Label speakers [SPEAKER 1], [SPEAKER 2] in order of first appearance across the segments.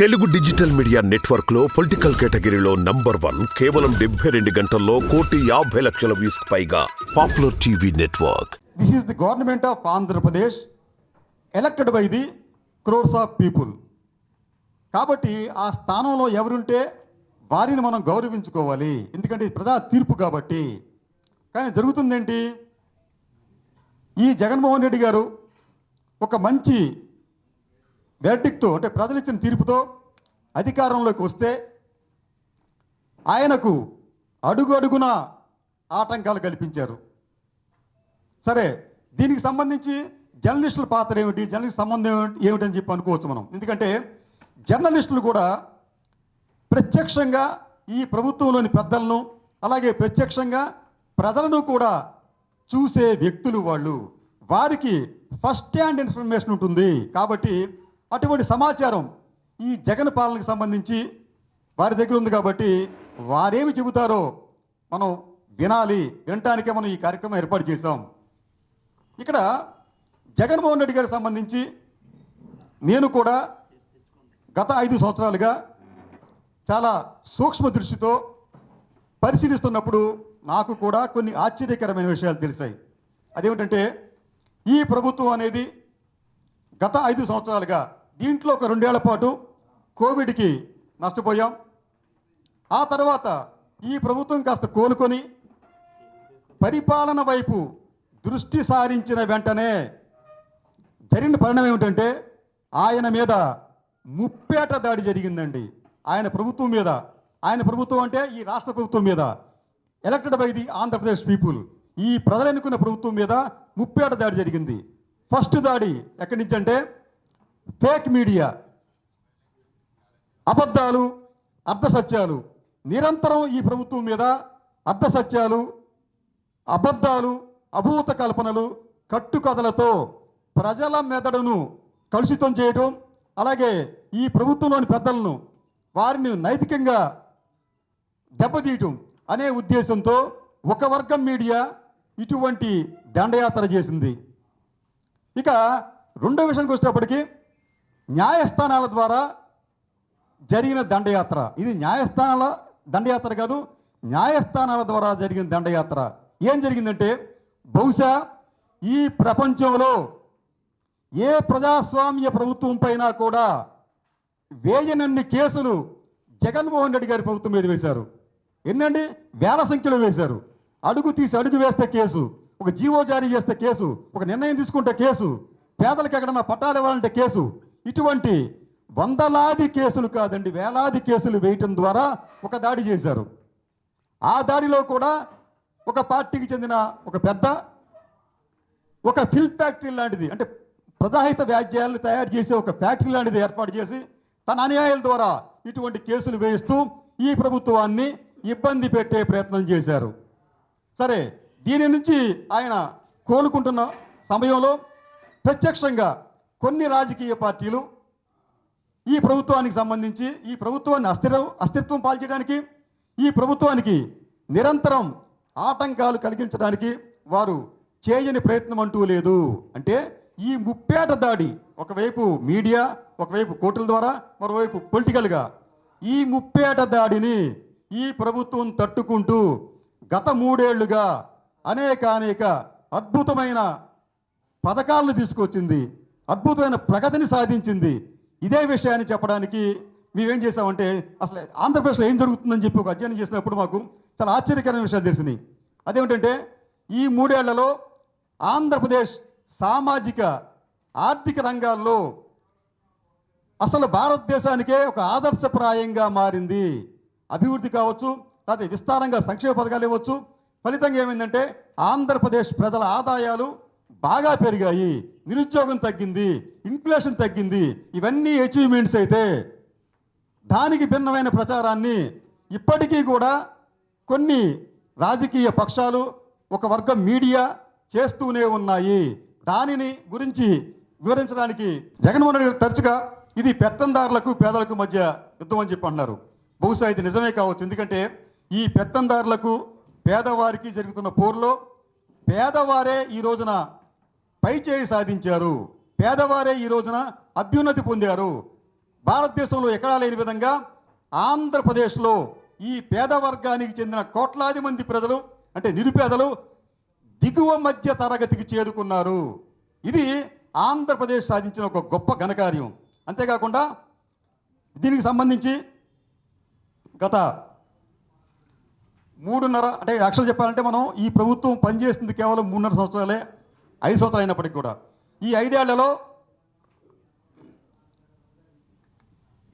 [SPEAKER 1] Telugu digital media నెట్వర్క్లో political కేటగిరీలో number one కేవలం డెబ్బై రెండు గంటల్లో కోటి యాభై లక్షల వ్యూస్ పైగా popular TV network.
[SPEAKER 2] This is the government of Andhra Pradesh elected by the crores of people కాబట్టి ఆ స్థానంలో ఎవరుంటే వారిని మనం గౌరవించుకోవాలి. ఎందుకంటే ఇది ప్రజా తీర్పు కాబట్టి. కానీ జరుగుతుందేంటి? ఈ జగన్మోహన్ రెడ్డి గారు ఒక మంచి వెర్డిక్తో అంటే ప్రజలు ఇచ్చిన తీర్పుతో అధికారంలోకి వస్తే ఆయనకు అడుగు అడుగున ఆటంకాలు కల్పించారు. సరే దీనికి సంబంధించి జర్నలిస్టుల పాత్ర ఏమిటి? జర్నలిస్ట్ సంబంధం ఏమిటి- ఏమిటని చెప్పి అనుకోవచ్చు మనం. ఎందుకంటే జర్నలిస్టులు కూడా ప్రత్యక్షంగా ఈ ప్రభుత్వంలోని పెద్దలను అలాగే ప్రత్యక్షంగా ప్రజలను కూడా చూసే వ్యక్తులు వాళ్ళు. వారికి ఫస్ట్ హ్యాండ్ ఇన్ఫర్మేషన్ ఉంటుంది. కాబట్టి అటువంటి సమాచారం ఈ జగన్ పాలనకు సంబంధించి వారి దగ్గర ఉంది కాబట్టి వారేమి చెబుతారో మనం వినాలి వినటానికే మనం ఈ కార్యక్రమం ఏర్పాటు చేశాం. ఇక్కడ జగన్మోహన్ రెడ్డి గారికి సంబంధించి నేను కూడా గత ఐదు సంవత్సరాలుగా చాలా సూక్ష్మ దృష్టితో పరిశీలిస్తున్నప్పుడు నాకు కూడా కొన్ని ఆశ్చర్యకరమైన విషయాలు తెలిసాయి. అదేమిటంటే ఈ ప్రభుత్వం అనేది గత ఐదు సంవత్సరాలుగా దీంట్లో ఒక రెండేళ్ళ పాటు కోవిడ్కి నష్టపోయాం. ఆ తర్వాత ఈ ప్రభుత్వం కాస్త కోలుకొని పరిపాలన వైపు దృష్టి సారించిన వెంటనే జరిగిన పరిణామం ఏమిటంటే ఆయన మీద ముప్పేట దాడి జరిగిందండి. ఆయన ప్రభుత్వం మీద ఆయన ప్రభుత్వం అంటే ఈ రాష్ట్ర ప్రభుత్వం మీద elected by the Andhra Pradesh people. ఈ ప్రజలు ఎన్నుకున్న ప్రభుత్వం మీద ముప్పేట దాడి జరిగింది. ఫస్ట్ దాడి ఎక్కడి నుంచి అంటే ఫేక్ మీడియా. అబద్ధాలు అర్ధసత్యాలు నిరంతరం ఈ ప్రభుత్వం మీద అర్ధసత్యాలు అబద్ధాలు అభూత కల్పనలు కట్టుకథలతో ప్రజల మెదడును కలుషితం చేయటం అలాగే ఈ ప్రభుత్వంలోని పెద్దలను వారిని నైతికంగా దెబ్బతీయటం అనే ఉద్దేశంతో ఒక వర్గం మీడియా ఇటువంటి దండయాత్ర చేసింది. ఇక రెండో విషయానికి వచ్చేటప్పటికి న్యాయస్థానాల ద్వారా జరిగిన దండయాత్ర. ఇది న్యాయస్థానాల దండయాత్ర కాదు న్యాయస్థానాల ద్వారా జరిగిన దండయాత్ర. ఏం జరిగిందంటే బహుశా ఈ ప్రపంచంలో ఏ ప్రజాస్వామ్య ప్రభుత్వం పైన కూడా వేయనన్ని కేసులు జగన్మోహన్ రెడ్డి గారి ప్రభుత్వం మీద వేశారు. ఎన్నండి? వేల సంఖ్యలో వేశారు. అడుగు తీసి అడుగు వేస్తే కేసు ఒక జీవో జారీ చేస్తే కేసు ఒక నిర్ణయం తీసుకుంటే కేసు పేదలకు ఎక్కడన్నా పట్టాలు ఇవ్వాలంటే కేసు ఇటువంటి వందలాది కేసులు కాదండి వేలాది కేసులు వేయటం ద్వారా ఒక దాడి చేశారు. ఆ దాడిలో కూడా ఒక పార్టీకి చెందిన ఒక పెద్ద ఒక ఫిల్ ఫ్యాక్టరీ లాంటిది అంటే ప్రజాహిత వ్యాజ్యాలను తయారు చేసే ఒక ఫ్యాక్టరీ లాంటిది ఏర్పాటు చేసి తన అనుయాయుల ద్వారా ఇటువంటి కేసులు వేయిస్తూ ఈ ప్రభుత్వాన్ని ఇబ్బంది పెట్టే ప్రయత్నం చేశారు. సరే దీని నుంచి ఆయన కోలుకుంటున్న సమయంలో ప్రత్యక్షంగా కొన్ని రాజకీయ పార్టీలు ఈ ప్రభుత్వానికి సంబంధించి ఈ ప్రభుత్వాన్ని అస్థిర అస్థిత్వం పాల్చడానికి ఈ ప్రభుత్వానికి నిరంతరం ఆటంకాలు కలిగించడానికి వారు చేయని ప్రయత్నం అంటూ లేదు. అంటే ఈ ముప్పేట దాడి ఒకవైపు మీడియా ఒకవైపు కోర్టుల ద్వారా మరోవైపు పొలిటికల్గా ఈ ముప్పేట దాడిని ఈ ప్రభుత్వం తట్టుకుంటూ గత మూడేళ్ళుగా అనేక అనేక అద్భుతమైన పథకాలను తీసుకొచ్చింది. అద్భుతమైన ప్రగతిని సాధించింది. ఇదే విషయాన్ని చెప్పడానికి మేమేం చేసామంటే అసలు ఆంధ్రప్రదేశ్లో ఏం జరుగుతుందని చెప్పి ఒక అధ్యయనం చేసినప్పుడు మాకు చాలా ఆశ్చర్యకరమైన విషయాలు తెలిసినాయి. అదేమిటంటే ఈ మూడేళ్ళలో ఆంధ్రప్రదేశ్ సామాజిక ఆర్థిక రంగాల్లో అసలు భారతదేశానికే ఒక ఆదర్శప్రాయంగా మారింది. అభివృద్ధి కావచ్చు లేకపోతే విస్తారంగా సంక్షేమ పథకాలు ఇవ్వచ్చు. ఫలితంగా ఏమైందంటే ఆంధ్రప్రదేశ్ ప్రజల ఆదాయాలు బాగా పెరిగాయి. నిరుద్యోగం తగ్గింది. ఇన్ఫ్లేషన్ తగ్గింది. ఇవన్నీ అచీవ్మెంట్స్ అయితే దానికి భిన్నమైన ప్రచారాన్ని ఇప్పటికీ కూడా కొన్ని రాజకీయ పక్షాలు ఒక వర్గం మీడియా చేస్తూనే ఉన్నాయి. దానిని గురించి వివరించడానికి జగన్మోహన్ రెడ్డి తరచుగా ఇది పెత్తందారులకు పేదలకు మధ్య యుద్ధం అని చెప్పి అన్నారు బహుశా ఇది నిజమే కావచ్చు. ఎందుకంటే ఈ పెత్తందారులకు పేదవారికి జరుగుతున్న పోరులో పేదవారే ఈ రోజున పై చేయి సాధించారు. పేదవారే ఈ రోజున అభ్యున్నతి పొందారు. భారతదేశంలో ఎక్కడా లేని విధంగా ఆంధ్రప్రదేశ్లో ఈ పేద వర్గానికి చెందిన కోట్లాది మంది ప్రజలు అంటే నిరుపేదలు దిగువ మధ్య తరగతికి చేరుకున్నారు. ఇది ఆంధ్రప్రదేశ్ సాధించిన ఒక గొప్ప ఘనకార్యం. అంతేకాకుండా దీనికి సంబంధించి గత మూడున్నర అంటే యాక్చువల్ చెప్పాలంటే మనం ఈ ప్రభుత్వం పనిచేస్తుంది కేవలం మూడున్నర సంవత్సరాలే. ఐదు సంవత్సరాలు అయినప్పటికి కూడా. ఈ ఐదేళ్ళలో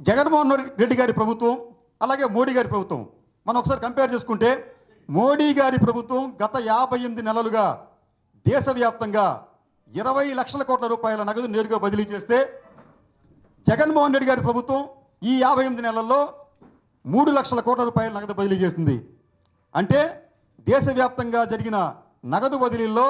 [SPEAKER 2] జగన్మోహన్ రెడ్డి గారి ప్రభుత్వం అలాగే మోడీ గారి ప్రభుత్వం మనం ఒకసారి కంపేర్ చేసుకుంటే మోడీ గారి ప్రభుత్వం గత యాభై ఎనిమిది నెలలుగా దేశవ్యాప్తంగా ఇరవై లక్షల కోట్ల రూపాయల నగదు నేరుగా బదిలీ చేస్తే జగన్మోహన్ రెడ్డి గారి ప్రభుత్వం ఈ యాభై ఎనిమిది నెలల్లో మూడు లక్షల కోట్ల రూపాయల నగదు బదిలీ చేసింది. అంటే దేశవ్యాప్తంగా జరిగిన నగదు బదిలీల్లో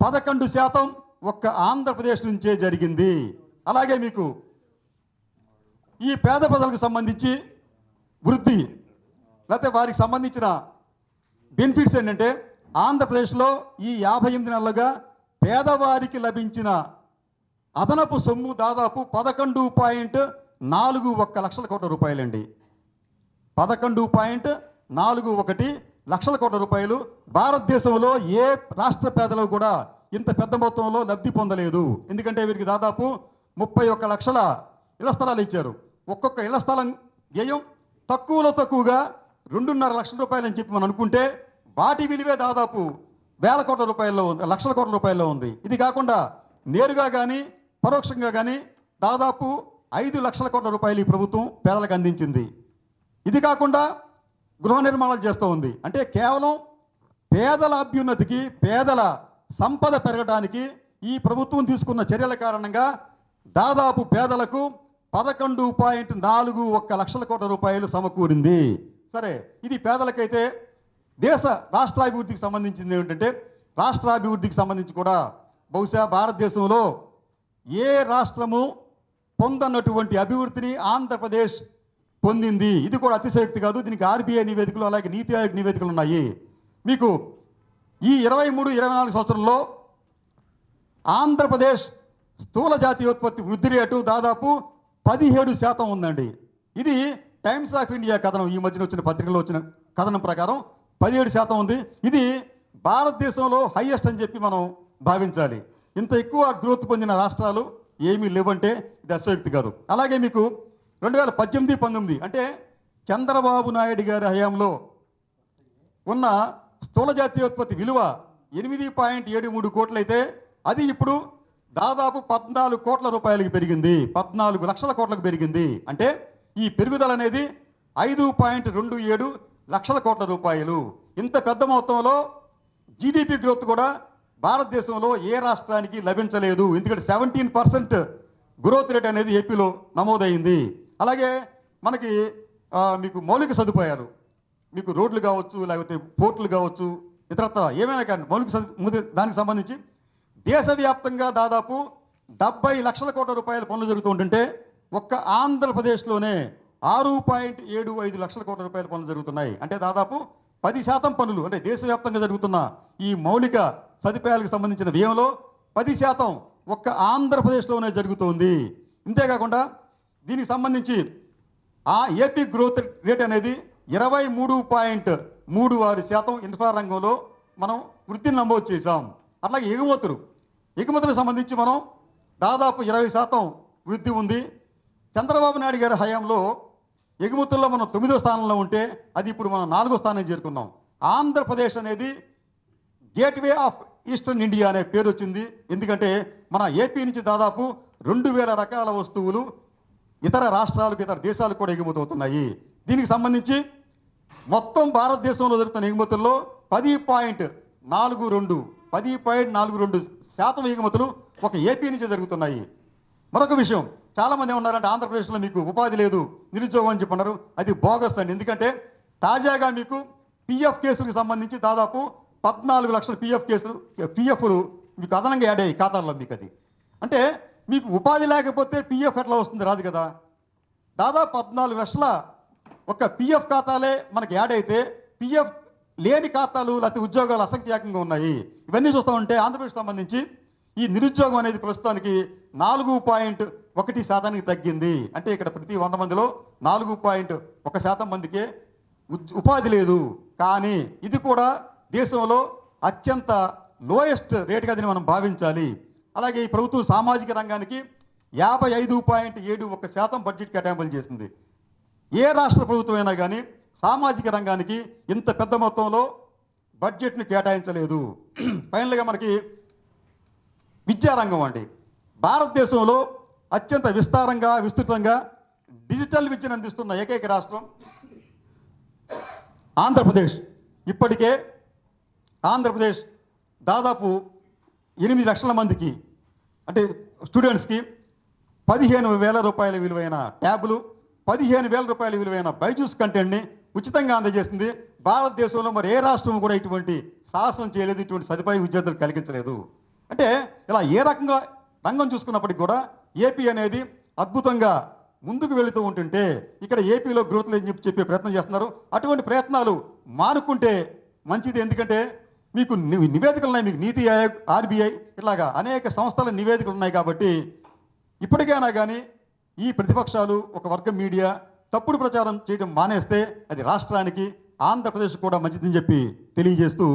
[SPEAKER 2] పదకొండు శాతం ఒక్క ఆంధ్రప్రదేశ్ నుంచే జరిగింది. అలాగే మీకు ఈ పేద ప్రజలకు సంబంధించి వృద్ధి లేకపోతే వారికి సంబంధించిన బెనిఫిట్స్ ఏంటంటే ఆంధ్రప్రదేశ్లో ఈ యాభై ఎనిమిది నెలలుగా పేదవారికి లభించిన అదనపు సొమ్ము దాదాపు పదకొండు పాయింట్ నాలుగు ఒక్క లక్షల కోట్ల రూపాయలండి. పదకొండు పాయింట్ నాలుగు ఒకటి లక్షల కోట్ల రూపాయలు భారతదేశంలో ఏ రాష్ట్ర పేదలు కూడా ఇంత పెద్ద మొత్తంలో లబ్ధి పొందలేదు. ఎందుకంటే వీరికి దాదాపు ముప్పై ఒక్క లక్షల ఇళ్ళ స్థలాలు ఇచ్చారు. ఒక్కొక్క ఇళ్ళ స్థలం వ్యయం తక్కువలో తక్కువగా రెండున్నర లక్షల రూపాయలు అని చెప్పి మనం అనుకుంటే వాటి విలువే దాదాపు వేల కోట్ల రూపాయల్లో ఉంది లక్షల కోట్ల రూపాయల్లో ఉంది. ఇది కాకుండా నేరుగా కానీ పరోక్షంగా కానీ దాదాపు ఐదు లక్షల కోట్ల రూపాయలు ఈ ప్రభుత్వం పేదలకు అందించింది. ఇది కాకుండా గృహ నిర్మాణాలు చేస్తూ ఉంది. అంటే కేవలం పేదల అభ్యున్నతికి పేదల సంపద పెరగడానికి ఈ ప్రభుత్వం తీసుకున్న చర్యల కారణంగా దాదాపు పేదలకు పదకొండు పాయింట్ నాలుగు ఒక్క లక్షల కోట్ల రూపాయలు సమకూరింది. సరే ఇది పేదలకైతే దేశ రాష్ట్రాభివృద్ధికి సంబంధించింది ఏమిటంటే రాష్ట్రాభివృద్ధికి సంబంధించి కూడా బహుశా భారతదేశంలో ఏ రాష్ట్రము పొందనటువంటి అభివృద్ధిని ఆంధ్రప్రదేశ్ పొందింది. ఇది కూడా అతిశయోక్తి కాదు. దీనికి ఆర్బీఐ నివేదికలు అలాగే నీతి ఆయోగ్ నివేదికలు ఉన్నాయి. మీకు ఈ ఇరవై మూడు ఇరవై నాలుగు సంవత్సరంలో ఆంధ్రప్రదేశ్ స్థూల జాతీయోత్పత్తి వృద్ధి రేటు దాదాపు పదిహేడు శాతం ఉందండి. ఇది టైమ్స్ ఆఫ్ ఇండియా కథనం. ఈ మధ్యన వచ్చిన పత్రికలో వచ్చిన కథనం ప్రకారం పదిహేడు శాతం ఉంది. ఇది భారతదేశంలో హైయెస్ట్ అని చెప్పి మనం భావించాలి. ఇంత ఎక్కువ గ్రోత్ పొందిన రాష్ట్రాలు ఏమీ లేవంటే ఇది అశోక్తి కాదు. అలాగే మీకు రెండు వేల పద్దెనిమిది పంతొమ్మిది. అంటే చంద్రబాబు నాయుడు గారి హయాంలో ఉన్న స్థూల జాతీయోత్పత్తి విలువ ఎనిమిది పాయింట్ ఏడు మూడు కోట్లయితే అది ఇప్పుడు దాదాపు పద్నాలుగు కోట్ల రూపాయలకు పెరిగింది. పద్నాలుగు లక్షల కోట్లకు పెరిగింది. అంటే ఈ పెరుగుదల అనేది ఐదు పాయింట్ రెండు ఏడు లక్షల కోట్ల రూపాయలు. ఇంత పెద్ద మొత్తంలో జీడిపి గ్రోత్ కూడా భారతదేశంలో ఏ రాష్ట్రానికి లభించలేదు. ఎందుకంటే సెవెంటీన్ పర్సెంట్ గ్రోత్ రేట్ అనేది ఏపీలో నమోదైంది. అలాగే మనకి మీకు మౌలిక సదుపాయాలు మీకు రోడ్లు కావచ్చు లేకపోతే పోర్టులు కావచ్చు ఇతరత్ర ఏమైనా కానీ మౌలిక సదు దానికి సంబంధించి దేశవ్యాప్తంగా దాదాపు డెబ్బై లక్షల కోట్ల రూపాయల పనులు జరుగుతూ ఉంటుంటే ఒక్క ఆంధ్రప్రదేశ్లోనే ఆరు పాయింట్ ఏడు ఐదు లక్షల కోట్ల రూపాయల పనులు జరుగుతున్నాయి. అంటే దాదాపు పది శాతం పనులు అంటే దేశవ్యాప్తంగా జరుగుతున్న ఈ మౌలిక సదుపాయాలకు సంబంధించిన వ్యయంలో పది శాతం ఒక్క ఆంధ్రప్రదేశ్లోనే జరుగుతోంది. ఇంతేకాకుండా దీనికి సంబంధించి ఆ ఏపీ గ్రోత్ రేట్ అనేది ఇరవై మూడు పాయింట్ మూడు ఆరు శాతం ఇన్ఫ్రా రంగంలో మనం వృద్ధిని నమోదు చేశాం. అట్లాగే ఎగుమతులు. ఎగుమతులకు సంబంధించి మనం దాదాపు ఇరవై శాతం వృద్ధి ఉంది. చంద్రబాబు నాయుడు గారి హయాంలో ఎగుమతుల్లో మనం తొమ్మిదో స్థానంలో ఉంటే అది ఇప్పుడు మనం నాలుగో స్థానం చేరుకున్నాం. ఆంధ్రప్రదేశ్ అనేది గేట్వే ఆఫ్ ఈస్టర్న్ ఇండియా అనే పేరు వచ్చింది. ఎందుకంటే మన ఏపీ నుంచి దాదాపు రెండు వేల రకాల వస్తువులు ఇతర రాష్ట్రాలకు ఇతర దేశాలకు కూడా ఎగుమతి అవుతున్నాయి. దీనికి సంబంధించి మొత్తం భారతదేశంలో జరుగుతున్న ఎగుమతుల్లో పది పాయింట్ నాలుగు రెండు పది పాయింట్ నాలుగు రెండు శాతం ఎగుమతులు ఒక ఏపీ నుంచే జరుగుతున్నాయి. మరొక విషయం చాలామంది ఏమన్నారంటే ఆంధ్రప్రదేశ్లో మీకు ఉపాధి లేదు నిరుద్యోగం అని చెప్పన్నారు. అది బోగస్ అండి. ఎందుకంటే తాజాగా మీకు పిఎఫ్ కేసులకు సంబంధించి దాదాపు పద్నాలుగు లక్షల పిఎఫ్ కేసులు పిఎఫ్లు మీకు అదనంగా యాడ్ అయ్యాయి ఖాతాల్లో మీకు అది. అంటే మీకు ఉపాధి లేకపోతే పిఎఫ్ ఎట్లా వస్తుంది? రాదు కదా. దాదాపు పద్నాలుగు లక్షల ఒక పిఎఫ్ ఖాతాలే మనకి యాడ్ అయితే పిఎఫ్ లేని ఖాతాలు లేకపోతే ఉద్యోగాలు అసంఖ్యాకంగా ఉన్నాయి. ఇవన్నీ చూస్తూ ఉంటే ఆంధ్రప్రదేశ్ సంబంధించి ఈ నిరుద్యోగం అనేది ప్రస్తుతానికి నాలుగు పాయింట్ ఒకటి శాతానికి తగ్గింది. అంటే ఇక్కడ ప్రతి వంద మందిలో నాలుగు పాయింట్ ఒక శాతం మందికే ఉద్- ఉపాధి లేదు. కానీ ఇది కూడా దేశంలో అత్యంత లోయెస్ట్ రేటుగా దీన్ని మనం భావించాలి. అలాగే ఈ ప్రభుత్వం సామాజిక రంగానికి యాభై ఐదు పాయింట్ ఏడు ఒక శాతం బడ్జెట్ కేటాయింపులు చేసింది. ఏ రాష్ట్ర ప్రభుత్వం అయినా కానీ సామాజిక రంగానికి ఇంత పెద్ద మొత్తంలో బడ్జెట్ను కేటాయించలేదు. ఫైనల్గా మనకి విద్యారంగం అండి. భారతదేశంలో అత్యంత విస్తారంగా విస్తృతంగా డిజిటల్ విద్యను అందిస్తున్న ఏకైక రాష్ట్రం ఆంధ్రప్రదేశ్. ఇప్పటికే ఆంధ్రప్రదేశ్ దాదాపు ఎనిమిది లక్షల మందికి అంటే స్టూడెంట్స్కి పదిహేను వేల రూపాయల విలువైన ట్యాబ్లు పదిహేను వేల రూపాయల విలువైన బైజూస్ కంటెంట్ని ఉచితంగా అందజేసింది. భారతదేశంలో మరి ఏ రాష్ట్రం కూడా ఇటువంటి సాహసం చేయలేదు ఇటువంటి సదుపాయ విద్యార్థులు కలిగించలేదు. అంటే ఇలా ఏ రకంగా రంగం చూసుకున్నప్పటికీ కూడా ఏపీ అనేది అద్భుతంగా ముందుకు వెళుతూ ఉంటుంటే ఇక్కడ ఏపీలో గ్రోత్ లేదని చెప్పి చెప్పే ప్రయత్నం చేస్తున్నారు. అటువంటి ప్రయత్నాలు మానుకుంటే మంచిది. ఎందుకంటే మీకు నివేదికలు ఉన్నాయి మీకు నీతి ఆయోగ్ ఆర్బీఐ ఇలాగా అనేక సంస్థల నివేదికలు ఉన్నాయి కాబట్టి ఇప్పటికైనా కానీ ఈ ప్రతిపక్షాలు ఒక వర్గం మీడియా తప్పుడు ప్రచారం చేయడం మానేస్తే అది రాష్ట్రానికి ఆంధ్రప్రదేశ్ కూడా మంచిదని చెప్పి తెలియజేస్తూ